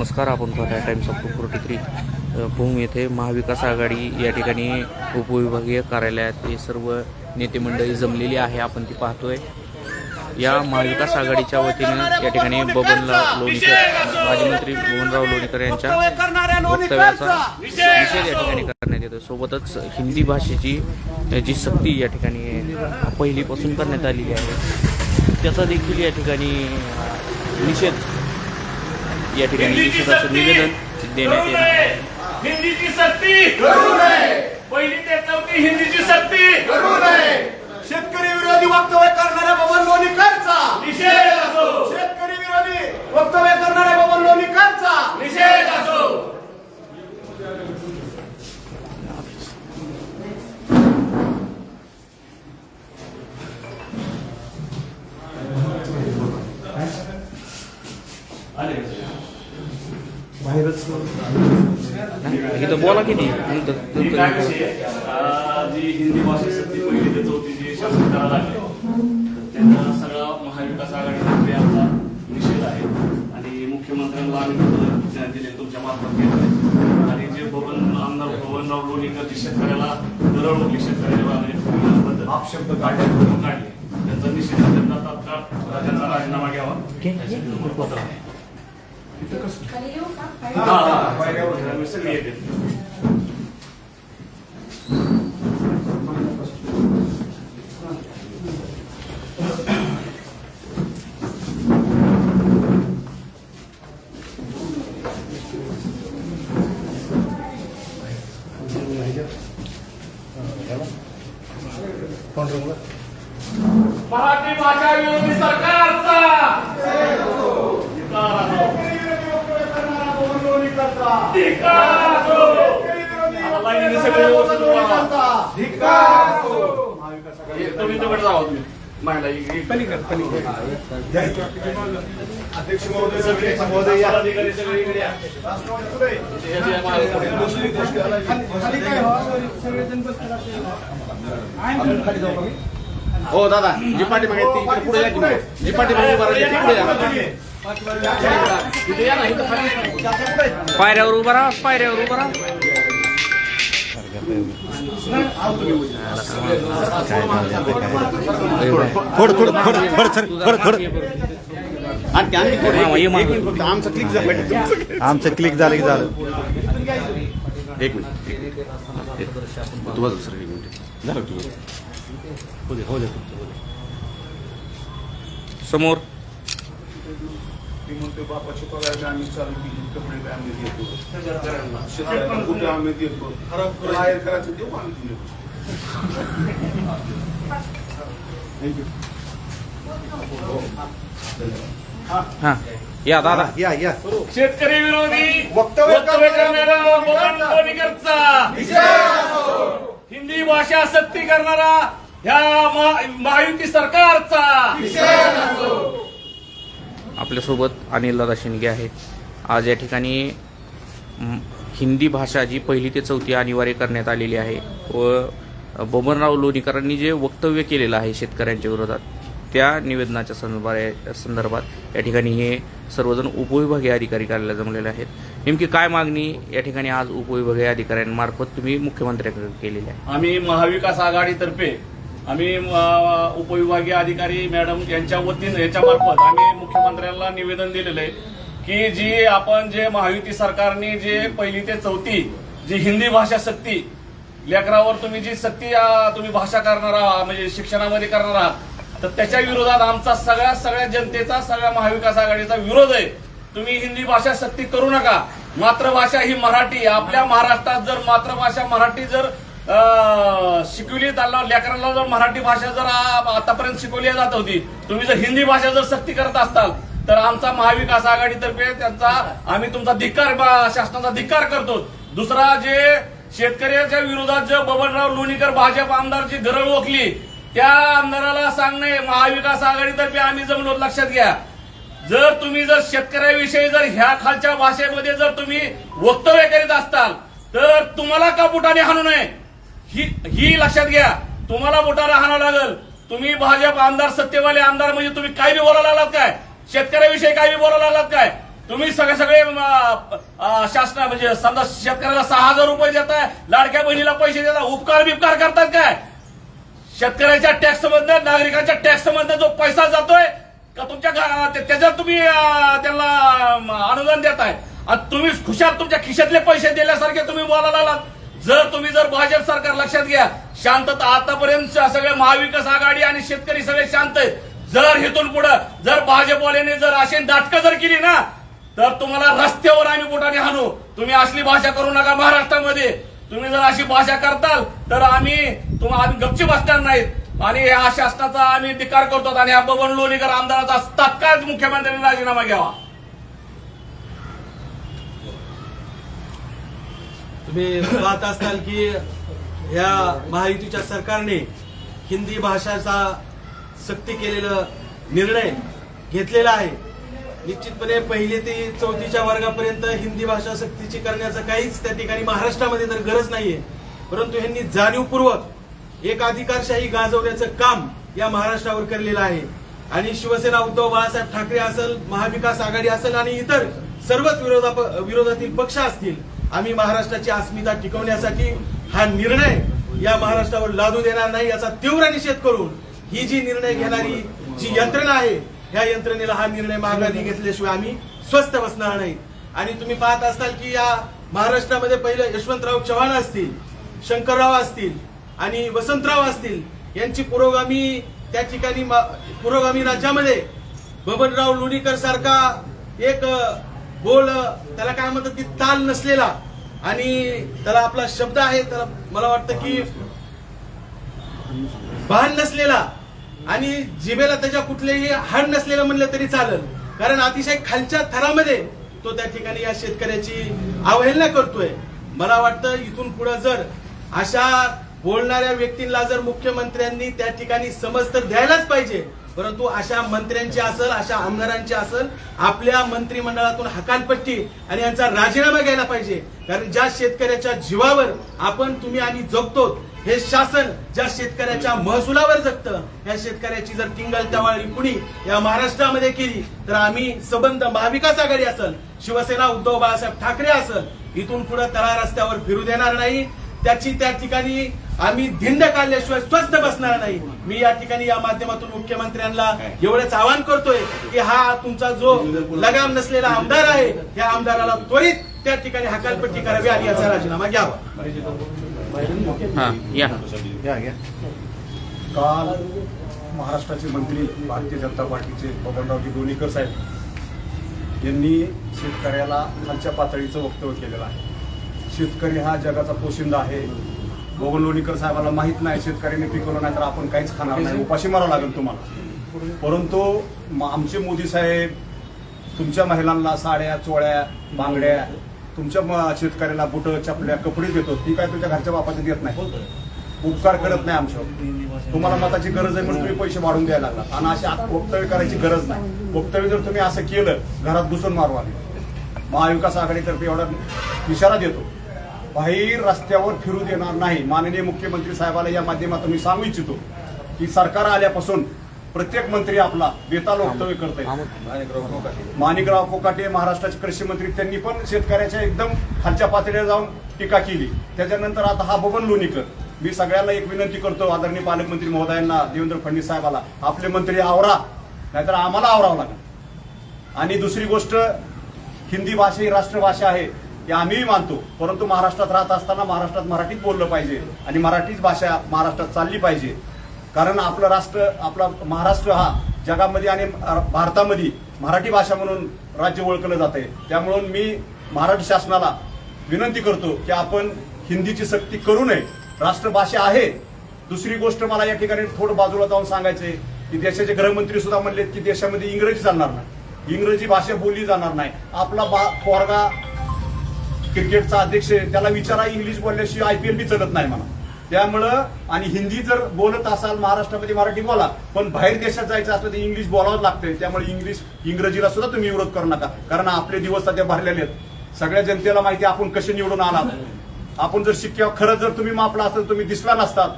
नमस्कार आपण पाहत आहे Times of two forty three Bhoom येथे महाविकास आघाडी या ठिकाणी उपविभागीय कार्यालयात हे सर्व नेते मंडळी जमलेली आहे. आपण ती पाहतोय. या महाविकास आघाडीच्या वतीने या ठिकाणी बबनराव लोणीकर माजी मंत्री मोहनराव लोणीकर यांच्या वक्तव्याचा निषेध या ठिकाणी करण्यात येतो सोबतच हिंदी भाषेची जी सक्ती या ठिकाणी पहिलीपासून करण्यात आलेली आहे त्याचा देखील या ठिकाणी निषेध या ठिकाणी निवेदन देण्यात येणार आहे. हिंदीची सक्ती पहिली ते चौथी हिंदीची सक्ती शेतकरी विरोधी वक्तव्य करणाऱ्या बबन लोणीकरचा निषेध असो! शेतकरी विरोधी वक्तव्य करणाऱ्या बबन लोणीकरचा निषेध असो! इथं बोला की नाही ही काय जी हिंदी भाषा पहिली ते चौथी जी शासन करायला लागले त्यांना सगळा महाविकास आघाडीतर्फे आमचा निषेध आहे आणि मुख्यमंत्र्यांना आम्ही पत्र दिले तुमच्या मार्फत केलं आणि जे बबन आमदार बबनराव लोणीकर जी शेतकऱ्याला दरवली शेतकऱ्याला म्हणजे अपशब्द काढले त्यांचा निषेध आहे. त्यांना तात्काळ त्यांचा राजीनामा घ्यावा यासाठी पत्र आहे. हा, हा. आम्ही सगळे येते मराठी भाषा विरोधी सरकारचा धिक्कार असो. धिक्कार असो. आता लाईनीने सगळे व्यवस्थित उभा राहा. हे तुम्ही तिकडे जावा तुम्ही महिला अध्यक्ष महोदय सगळे महोदय. हो दादा जी पाठी मागे ती इकडे पुढे या की मग. जी पाठी मागे पुढे या. पायऱ्यावर उभा राहा पायऱ्यावर उभा राहा. थोडं थोडं थोडं थोडं सर थोडं थोडं आणखी आणखी थोडं हा, आमचं क्लिक झालं आमचं क्लिक झालं की झालं एक मिनिट एक तू सर एक मिनिट। झालं तुझं हो दे समोर। म्हणतो बापाची पगार आम्ही चालू केली कपडे बी आम्ही देतो. शेतकऱ्यांना कुठे आम्ही देतो? बाहेर करायचं देऊ आम्ही तुला. हा. या दादा या या. शेतकरी विरोधी वक्तव्य करणारा हिंदी भाषा सक्ती करणारा ह्या महा- महायुती सरकारचा. आपल्यासोबत अनिल दादा शिंदे आहेत. आज या ठिकाणी हिंदी भाषा जी पहिली ते चौथी अनिवार्य करण्यात आलेली आहे व बबनराव लोणीकरांनी जे वक्तव्य केलेलं आहे शेतकऱ्यांच्या विरोधात त्या निवेदनाच्या संदर्भात संदर्भात या ठिकाणी हे सर्वजण उपविभागीय अधिकारी कार्यालयात जमलेले आहेत. नेमकी काय मागणी या ठिकाणी आज उपविभागीय अधिकाऱ्यांमार्फत तुम्ही मुख्यमंत्र्यांकडे केलेली आहे? आम्ही महाविकास आघाडीतर्फे आम्ही उपविभागीय अधिकारी मॅडम यांच्या वतीनं याच्यामार्फत आम्ही मुख्यमंत्र्यांना निवेदन दिलेलं आहे की जी आपण जे महायुती सरकारने जे पहिली ते चौथी जी हिंदी भाषा सक्ती लेकरावर तुम्ही जी सक्ती तुम्ही भाषा करणार आहात, म्हणजे शिक्षणामध्ये करणार आहात तर त्याच्या विरोधात आमचा सगळ्या सगळ्या जनतेचा सगळ्या महाविकास आघाडीचा विरोध आहे. तुम्ही हिंदी भाषा सक्ती करू नका. मातृभाषा ही मराठी आपल्या महाराष्ट्रात जर मातृभाषा मराठी जर शिकवली त्यांना लेकरांना जर मराठी भाषा जर आतापर्यंत शिकवली जात होती तुम्ही जर हिंदी भाषा जर सक्ती करत असताल तर आमचा महाविकास आघाडीतर्फे त्यांचा आम्ही तुमचा धिक्कार शासनाचा धिक्कार करतो. दुसरा जे शेतकऱ्याच्या विरोधात जे बबनराव लोणीकर भाजप आमदारची गरळ ओकली त्या आमदाराला सांगणे महाविकास आघाडीतर्फे आम्ही जमलो लक्षात घ्या. जर तुम्ही जर शेतकऱ्याविषयी जर ह्या खालच्या भाषेमध्ये जर तुम्ही वक्तव्य करीत असताल तर तुम्हाला का बुटाने हाणू नये? ही ही लक्षात घ्या. तुम्हाला मोठा राहणार लागल. तुम्ही भाजप आमदार सत्यवाले आमदार म्हणजे तुम्ही काय बी बोलायला लागलात काय? शेतकऱ्याविषयी काय बी बोलायला लागलात काय? तुम्ही सगळे सगळे शासना म्हणजे समजा शेतकऱ्याला सहा हजार रुपये देताय लाडक्या बहिणीला पैसे देतात उपकार बिपकार करतात काय? शेतकऱ्याच्या टॅक्स मधनं नागरिकांच्या टॅक्स मधनं जो पैसा जातोय का तुमच्या त्याच्यात तुम्ही त्याला त्यांना अनुदान देताय? आणि तुम्ही खुशात तुमच्या खिशातले पैसे दिल्यासारखे तुम्ही बोलायला लागलात. जर तुम्ही जर भाजप सरकार लक्षात घ्या शांतता आतापर्यंत सगळे महाविकास आघाडी आणि शेतकरी सगळे शांत आहेत. जर हेतून पुढे जर भाजपवाल्याने जर अशी नाटकं जर केली ना तर तुम्हाला रस्त्यावर आम्ही बोटाने हाणू. तुम्ही असली भाषा करू नका महाराष्ट्रामध्ये. तुम्ही जर अशी भाषा करताल तर आम्ही तुम्हाला आम्ही गपची बसणार नाहीत. आणि या शासनाचा आम्ही धिकार करतो आणि या बबन लोणीकर आमदाराचा तात्काळ मुख्यमंत्र्यांनी राजीनामा घ्यावा. तुम्ही पाहत असाल की या महायुतीच्या सरकारने हिंदी भाषाचा सक्ती केलेला निर्णय घेतलेला आहे. निश्चितपणे पहिली ते चौथीच्या वर्गापर्यंत हिंदी भाषा सक्तीची करण्याचं काहीच त्या ठिकाणी महाराष्ट्रामध्ये तर गरज नाहीये. परंतु ह्यांनी जाणीवपूर्वक एक अधिकारशाही गाजवण्याचं काम या महाराष्ट्रावर केलेलं आहे. आणि शिवसेना उद्धव बाळासाहेब ठाकरे असेल महाविकास आघाडी असेल आणि इतर सर्वच विरोधा विरोधातील पक्ष असतील आम्ही महाराष्ट्राची अस्मिता टिकवण्यासाठी हा निर्णय या महाराष्ट्रावर लादू देणार नाही याचा तीव्र निषेध करून ही जी निर्णय घेणारी जी यंत्रणा आहे या यंत्रणेला हा निर्णय माघारी घेतल्याशिवाय आम्ही स्वस्थ बसणार नाही. आणि तुम्ही पाहत असाल की या महाराष्ट्रामध्ये पहिलं यशवंतराव चव्हाण असतील शंकरराव असतील आणि वसंतराव असतील यांची पुरोगामी त्या ठिकाणी मा- पुरोगामी राज्यामध्ये बबनराव लोणीकर सारखा एक बोल त्याला काय म्हणतात की ताल नसलेला. आणि त्याला आपला शब्द आहे त्याला मला वाटतं की भान नसलेला. आणि जिभेला त्याच्या कुठलेही हाड नसलेलं म्हणलं तरी चालेल. कारण अतिशय खालच्या थरामध्ये तो त्या ठिकाणी या शेतकऱ्याची अवहेलना करतोय. मला वाटतं इथून पुढे जर अशा बोलणाऱ्या व्यक्तींना जर मुख्यमंत्र्यांनी त्या ठिकाणी समज तर द्यायलाच पाहिजे. परंतु अशा मंत्र्यांची असेल अशा आमदारांची असेल आपल्या मंत्रिमंडळातून हकालपट्टी आणि यांचा राजीनामा घ्यायला पाहिजे. कारण ज्या शेतकऱ्याच्या जीवावर आपण तुम्ही आणि जगतो हे शासन ज्या शेतकऱ्याच्या महसुलावर जगतं या शेतकऱ्याची जर किंगल टवाळी कुणी या महाराष्ट्रामध्ये केली तर आम्ही सबंध महाविकास आघाडी असेल शिवसेना उद्धव बाळासाहेब ठाकरे असेल इथून पुढे तळा रस्त्यावर फिरू देणार नाही. त्याची त्या ठिकाणी आम्ही धिंड काढल्याशिवाय स्वस्थ बसणार नाही. मी या ठिकाणी या माध्यमातून मुख्यमंत्र्यांना एवढंच आवाहन करतोय की हा तुमचा जो लगाम नसलेला आमदार आहे या आमदाराला त्वरित त्या ठिकाणी हकालपट्टी करावी आणि याचा राजीनामा घ्यावा. हा या. काल महाराष्ट्राचे मंत्री भारतीय जनता पार्टीचे बबनरावजी लोणीकर साहेब यांनी शेतकऱ्याला खालच्या पातळीचं वक्तव्य केलेलं आहे. शेतकरी हा जगाचा पोशिंदा आहे. गोगन लोणीकर साहेबाला माहीत नाही शेतकऱ्यांनी पिकवलं नाही तर आपण काहीच खाणार नाही. उपाशी मारावं लागेल तुम्हाला. परंतु आमचे मोदी साहेब तुमच्या महिलांना साड्या चोळ्या बांगड्या तुमच्या शेतकऱ्यांना शेतकऱ्याला बुटं चपल्या कपडे देतो. ती काय तुमच्या घरच्या बापाचे देत नाही. उपकार करत नाही आमच्यावर. तुम्हाला मताची गरज आहे म्हणून तुम्ही पैसे वाढून द्यायला लागला. आणि अशी वक्तव्य करायची गरज नाही. वक्तव्य जर तुम्ही असं केलं घरात घुसून मारू आले महाविकास आघाडीतर्फे एवढा इशारा देतो. बाहेर रस्त्यावर फिरू देणार नाही. माननीय मुख्यमंत्री साहेबाला या माध्यमातून मी सांगू इच्छितो की सरकार आल्यापासून प्रत्येक मंत्री आपला बेताल वक्तव्य करतोय माणिकराव कोकाटे महाराष्ट्राचे कृषी मंत्री त्यांनी पण शेतकऱ्याच्या एकदम खालच्या पातळीवर जाऊन टीका केली. त्याच्यानंतर आता हा बबन लोणीकर. मी सगळ्यांना एक विनंती करतो आदरणीय पालकमंत्री महोदयांना देवेंद्र फडणवीस साहेबाला आपले मंत्री आवरा नाहीतर आम्हाला आवरावं लागेल. आणि दुसरी गोष्ट हिंदी भाषा ही राष्ट्रभाषा आहे. हे आम्हीही मानतो. परंतु महाराष्ट्रात राहत असताना महाराष्ट्रात मराठीत बोललं पाहिजे आणि मराठीच भाषा महाराष्ट्रात चालली पाहिजे. कारण आपलं राष्ट्र आपला महाराष्ट्र हा जगामध्ये आणि भारतामध्ये मराठी भाषा म्हणून राज्य ओळखलं जात आहे त्यामुळं मी महाराष्ट्र शासनाला विनंती करतो की आपण हिंदीची सक्ती करू नये. राष्ट्रभाषा आहे. दुसरी गोष्ट मला या ठिकाणी थोडं बाजूला जाऊन सांगायचंय की देशाचे गृहमंत्री सुद्धा म्हणले की देशामध्ये इंग्रजी चालणार नाही. इंग्रजी भाषा बोलली जाणार नाही. आपला बा पोरगा क्रिकेटचा अध्यक्ष आहे त्याला विचारा इंग्लिश बोलल्याशिवाय आय पी एल बी चलत नाही म्हणा. त्यामुळं आणि हिंदी जर बोलत असाल महाराष्ट्रामध्ये मराठी बोला पण बाहेर देशात जायचं असलं तर इंग्लिश बोलावंच लागतंय. त्यामुळे इंग्लिश इंग्रजीला सुद्धा तुम्ही विरोध करू नका. कारण आपले दिवस सध्या भरलेले आहेत. सगळ्या जनतेला माहिती आपण कसे निवडून आला आपण जर शिक्क्यावर खरं जर तुम्ही मापला असेल तुम्ही दिसला नसतात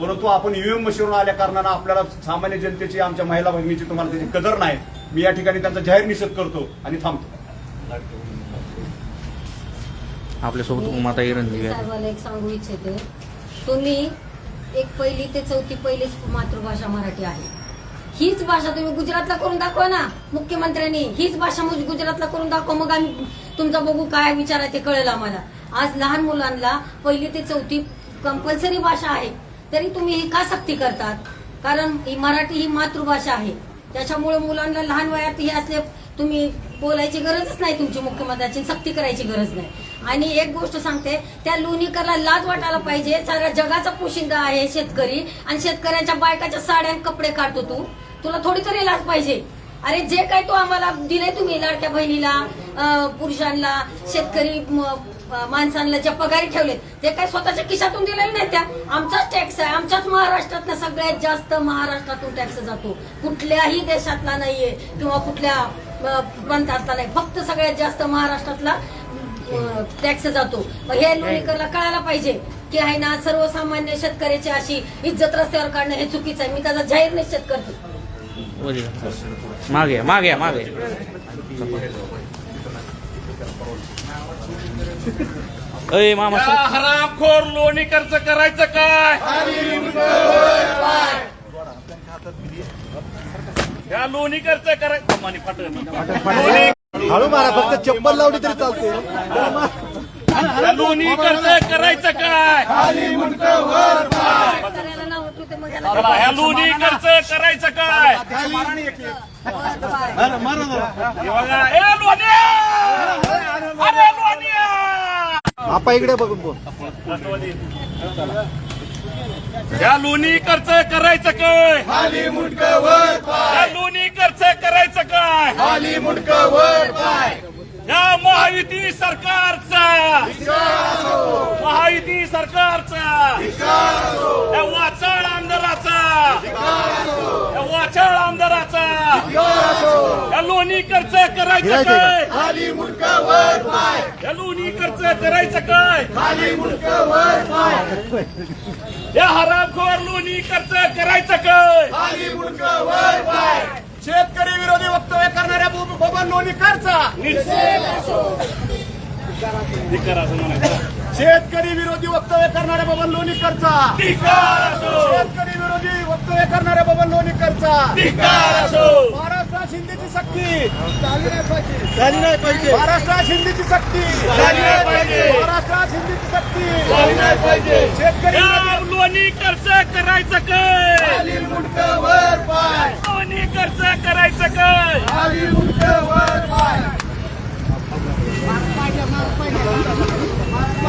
परंतु आपण ईव्हीएम मशीनवर आल्या कारणानं आपल्याला सामान्य जनतेची आमच्या महिला भगिनीची तुम्हाला त्याची कदर नाही. मी या ठिकाणी त्यांचा जाहीर निषेध करतो आणि थांबतो. आपल्यासोबत उमाताई रणदिवे आहेत. एक सांगू इच्छिते. तुम्ही एक पहिली ते चौथी पहिलीच मातृभाषा मराठी आहे. हीच भाषा तुम्ही गुजरातला करून दाखवा ना मुख्यमंत्र्यांनी. हीच भाषा गुजरातला करून दाखवा मग आम्ही तुमचा बघू काय विचार आहे ते कळेल आम्हाला. आज लहान मुलांना पहिली ते चौथी कंपल्सरी भाषा आहे. तरी तुम्ही ही का सक्ती करतात? कारण ही मराठी ही मातृभाषा आहे. त्याच्यामुळे मुलांना लहान वयात हे असले तुम्ही बोलायची गरजच नाही तुमची मुख्यमंत्र्याची सक्ती करायची गरज नाही. आणि एक गोष्ट सांगते त्या लोणीकरला लाज वाटायला पाहिजे. साऱ्या जगाचा पोशिंदा आहे शेतकरी आणि शेतकऱ्यांच्या बायकाच्या साड्या कपडे काढतो तू. तुला थोडी तरी लाज पाहिजे. अरे जे काय तू आम्हाला दिले तुम्ही लाडक्या बहिणीला पुरुषांना शेतकरी माणसांना ज्या पगारी ठेवले ते काय स्वतःच्या खिशातून दिलेले नाही त्या? आमचाच टॅक्स आहे आमच्याच महाराष्ट्रात सगळ्यात जास्त महाराष्ट्रातून टॅक्स जातो. कुठल्याही देशातला नाहीये किंवा कुठल्या प्रांतातला नाही. फक्त सगळ्यात जास्त महाराष्ट्रातला टॅक्स जातो. हे लोणीकरला कळायला पाहिजे की आहे ना सर्वसामान्य शेतकऱ्याची अशी इज्जत रस्त्यावर काढणं हे चुकीचं आहे. मी त्याचा जाहीर निश्चित करतो. मागे मागे मागे. अय मामा हरामखोर लोणी खर्च करायचं काय? या लोणी खर्च करायचं मानी फाटलं. हळू मारा फक्त चप्पल लावली तरी चालते. या लोणी खर्च करायचं काय? शेतकऱ्याला नाव होतं ते मग याला चला, ह्या लोणी खर्च करायचं काय? हे बघा ए लोण्या आपा इकडे बघून बोल. या लोणी खर्च करायचं काय? या लोणी खर्च करायचं काय? या महायुती सरकारचा. महायुती सरकारचा. या वाचाळ आमदाराचा. या वाचाळ आमदाराचा. या लोणी खर्च करायचं काय? या लोणी खर्च करायचं काय? या हरामखोर लोणी खर्च करायचं काय? शेतकरी विरोधी वक्तव्य करणाऱ्या बब- बबन लोणीकरचा धिक्कार असं म्हणायचं. शेतकरी विरोधी वक्तव्य करणाऱ्या बबन लोणीकरचा. शेतकरी विरोधी वक्तव्य करणाऱ्या बबन लोणीकरचा. महाराष्ट्रात हिंदीची सक्ती. झाली नाही पाहिजे. झाली नाही पाहिजे. महाराष्ट्रात हिंदीची सक्ती. झाली नाही पाहिजे. महाराष्ट्रात हिंदीची सक्ती. झाली नाही पाहिजे. शेतकरी लोणी खर्च करायचं काय? खाली मुंडकं वर पाय. लोणी खर्च करायचं काय? खाली मुंडकं वर पाय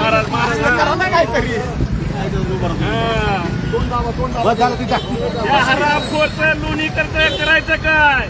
महाराज महाराज लोणी खर्च करायचं काय?